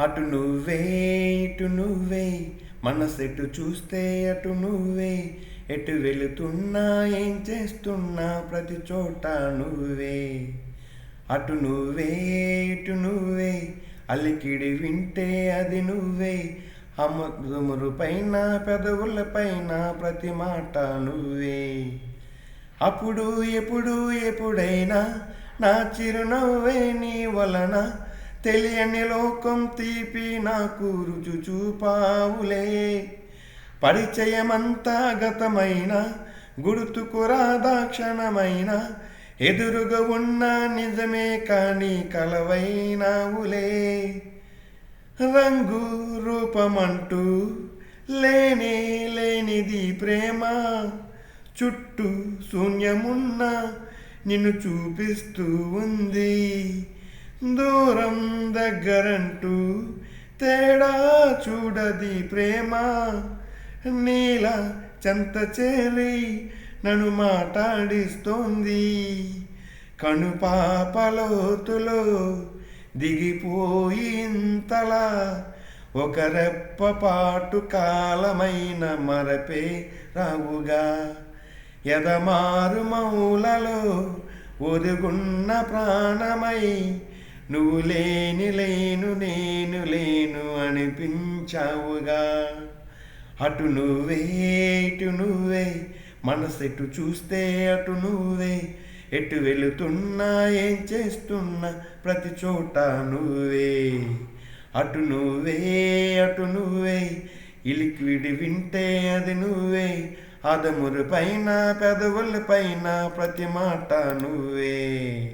అటు నువ్వే ఇటు నువ్వే. మనసెటు చూస్తే అటు నువ్వే. ఎటు వెళుతున్నా ఏం చేస్తున్నా ప్రతి చోట నువ్వే. అటు నువ్వే ఇటు నువ్వే. అలికిడి వింటే అది నువ్వే. అమృమురు పైన పెదవుల పైన ప్రతి మాట నువ్వే. అప్పుడు ఎప్పుడు ఎప్పుడైనా నా చిరునవ్వే నీ వలన తెలియని లోకం తీపి నాకు రుచు చూపావులే. పరిచయమంతా గతమైన గుర్తుకు రాదాక్షణమైన ఎదురుగా ఉన్న నిజమే కానీ కలవైనావులే. రంగు రూపమంటూ లేనే లేనిది ప్రేమ చుట్టూ శూన్యమున్న నిన్ను చూపిస్తూ ఉంది. దూరం దగ్గరంటూ తేడా చూడది ప్రేమ. నీల చెంత చేరి నన్ను మాట్లాడిస్తోంది. కనుపాపలోతులో దిగిపోయింతలా ఒక రెప్పపాటు కాలమైన మరపే రావుగా. ఎదమారు మౌలలో ఒదుగున్న ప్రాణమై నువ్వు లేని లేను నేను లేను అనిపించావుగా. అటు నువ్వే ఇటు నువ్వే మనసెటు చూస్తే అటు నువ్వే. ఎటు వెళుతున్నా ఏం చేస్తున్నా ప్రతి చోట నువ్వే. అటు నువ్వే అటు నువ్వే ఇలిక్విడ్ వింటే అది నువ్వే. అదమురు పైన పెదవుల పైన ప్రతి మాట నువ్వే.